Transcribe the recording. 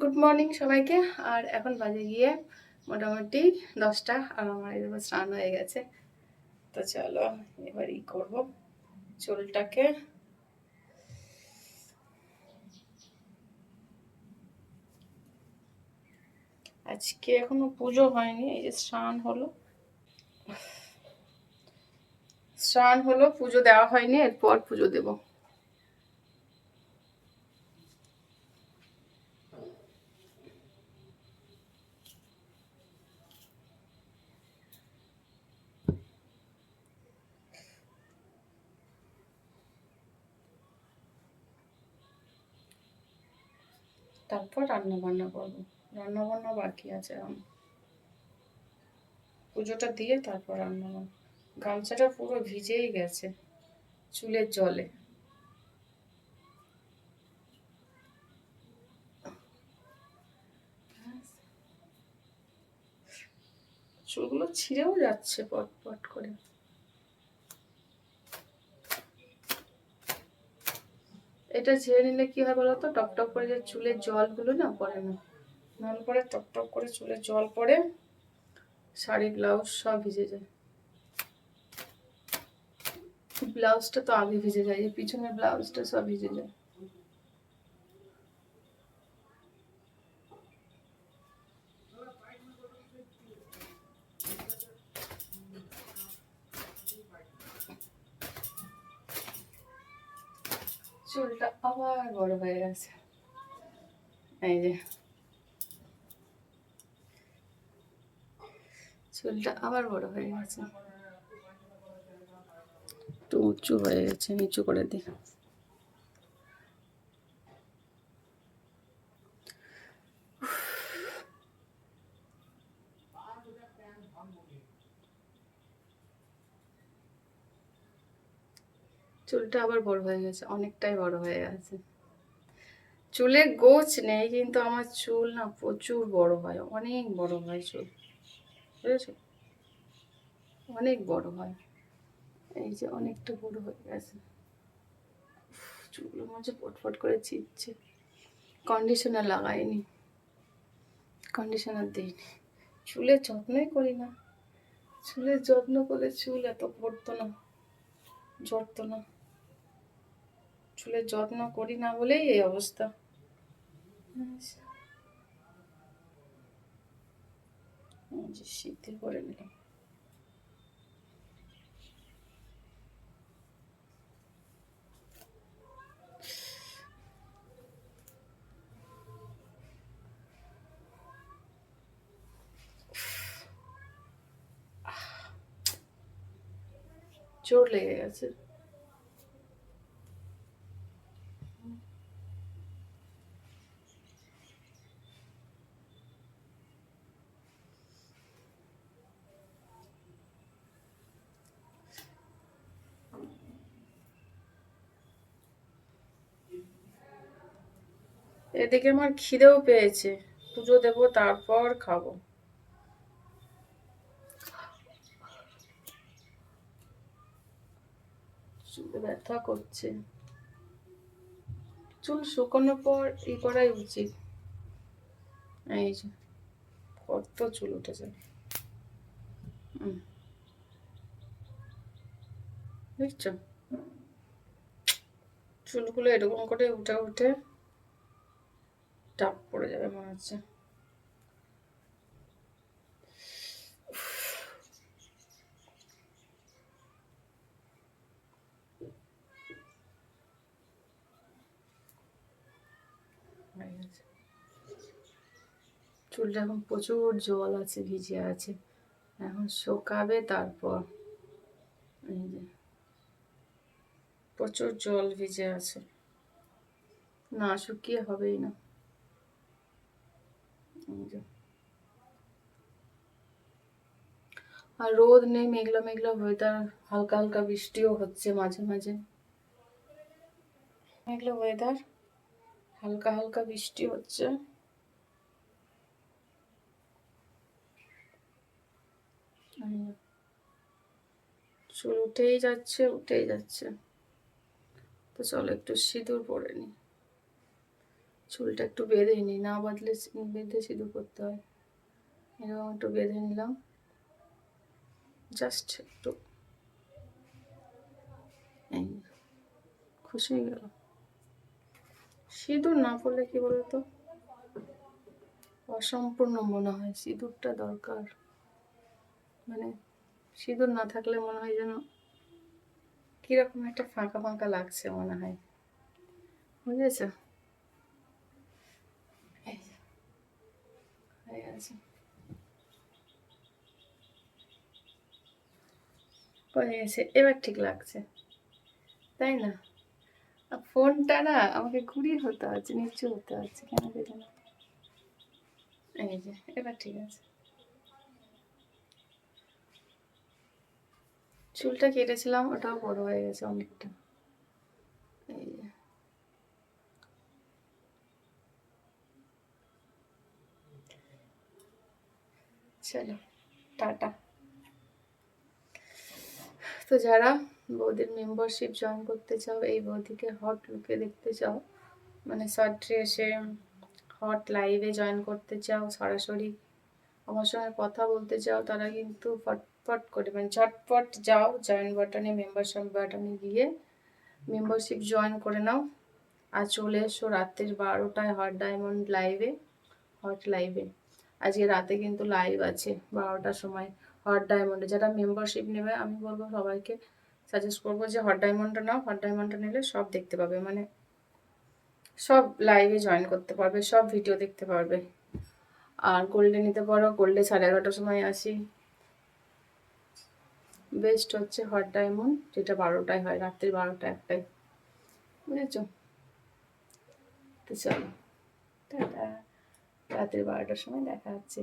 Good morning সবাইকে। আর এখন বাজে গিয়ে মোটামুটি দশটা আর আমার এবার স্নান হয়ে গেছে। তো চলো, এবার ই করব চুলটাকে। আজকে এখনও পুজো হয়নি, এই যে স্নান হলো। স্নান হলো, পুজো দেওয়া হয়নি, এরপর পুজো দেবো। তারপর রান্না বান্না করব। রান্না বান্না বাকি আছে এখন। পুজোটা দিয়ে তারপর রান্না বান্না গামছাটা পুরো ভিজেই গেছে চুলের জলে। চুলগুলো ছিঁড়েও যাচ্ছে পট পট করে। এটা ছেড়ে নিলে কি হয় বলতো? টপ টপ করে যে চুলের জলগুলো না পড়ে না। নল পরে টপ করে চুলে জল পড়ে, শাড়ি, ব্লাউজ সব ভিজে যায়। ব্লাউজটা তো আগে ভিজে যায় পিছনের ব্লাউজটা সব ভিজে যায়। চুলটা আবার বড় হয়ে গেছে। এই যে। চুলটা আবার বড় হয়ে গেছে। একটু উঁচু হয়ে গেছে, নিচু করে দিই। চুলটা আবার বড় হয়ে গেছে, অনেকটাই বড় হয়ে গেছে। চুলে গোছ নেই, কিন্তু আমার চুল না প্রচুর বড় হয়, অনেক বড় হয় চুল। বুঝেছ? অনেক বড় হয়। এই যে অনেকটা বড় হয়ে গেছে। চুলগুলো মাঝে ফটফট করে ছিটছে। কন্ডিশনার লাগাইনি। কন্ডিশনার দিইনি। চুলের যত্নই করি না। চুলের যত্ন করলে চুল এত পড়তো না, ঝরতো না। চুলের যত্ন করি না বলেই এই অবস্থা। শীতে করে নিলাম। জোর লেগে গেছে। এদিকে আমার খিদেও পেয়েছে। পুজো দেবো, তারপর খাব। চুলে ব্যথা করছে। চুল শুকানোর পর ই করাই উচিত। এই যে, কত চুল উঠেছে। দেখছ? চুলগুলো এরকম করে উঠে উঠে টাপ পড়ে যাবে মনে হচ্ছে। চুলটা এখন প্রচুর জল আছে, ভিজে আছে। এখন শোকাবে তারপর। এই যে, প্রচুর জল ভিজে আছে। না, শুকিয়ে হবেই না। আর রোদ নেই, মেঘলা মেঘলা ওয়েদার হালকা হালকা বৃষ্টিও হচ্ছে মাঝে মাঝে। মেঘলা ওয়েদার হালকা হালকা বৃষ্টি হচ্ছে। চুল উঠেই যাচ্ছে উঠেই যাচ্ছে। তো চলো একটু সিঁদুর পরে নি। চুলটা একটু বেঁধে নিই, না বাঁধলে বেঁধে সিঁদুর করতে হয়। এরকম একটু বেঁধে নিলাম। জাস্ট একটু খুশি হয়ে গেল সিঁদুর না পড়লে কি বলতো? অসম্পূর্ণ মনে হয়, সিঁদুরটা দরকার। মানে সিঁদুর না থাকলে মনে হয় যেন কীরকম একটা ফাঁকা ফাঁকা লাগছে মনে হয়। বুঝেছ এই যে, গেছে হয়ে এবার ঠিক লাগছে তাই না ফোনটা না আমাকে ঘুরিয়ে হতে হচ্ছে, নিচু হতে হচ্ছে, কেন দেখে না। এই যে, এবার ঠিক আছে। চুলটা কেটেছিলাম, ওটাও বড় হয়ে গেছে অনেকটা এই যে চলো, টাটা। তো যারা বৌদির মেম্বারশিপ জয়েন করতে চাও, এই বৌদিকে হট লুকে দেখতে চাও মানে শর্ট ড্রেসে হট লাইভে জয়েন করতে চাও, সরাসরি আমার সঙ্গে কথা বলতে চাও, তারা কিন্তু ফটফট করে মানে ঝটপট যাও জয়েন বাটনে মেম্বারশিপ বাটনে গিয়ে মেম্বারশিপ জয়েন করে নাও। আর চলে এসো রাত্রির বারোটায় হট ডায়মন্ড লাইভে হট লাইভে আজকে রাতে কিন্তু লাইভ আছে, বারোটার সময় হট ডায়মন্ডে যারা মেম্বারশিপ নেবে, আমি বলব সবাইকে সাজেস্ট করব যে হট ডায়মন্ডটা নাও। হট ডায়মন্ডটা নিলে সব দেখতে পাবে মানে সব লাইভে জয়েন করতে পারবে, সব ভিডিও দেখতে পারবে। আর গোল্ডে নিতে পারো গোল্ডে সাড়ে এগারোটার সময় আসি। বেস্ট হচ্ছে হট ডায়মন্ড যেটা বারোটায় হয় রাত্রি বারোটা একটাই বুঝেছ? তো চলো, টাটা। রাত্রি বারোটার সময় দেখা হচ্ছে।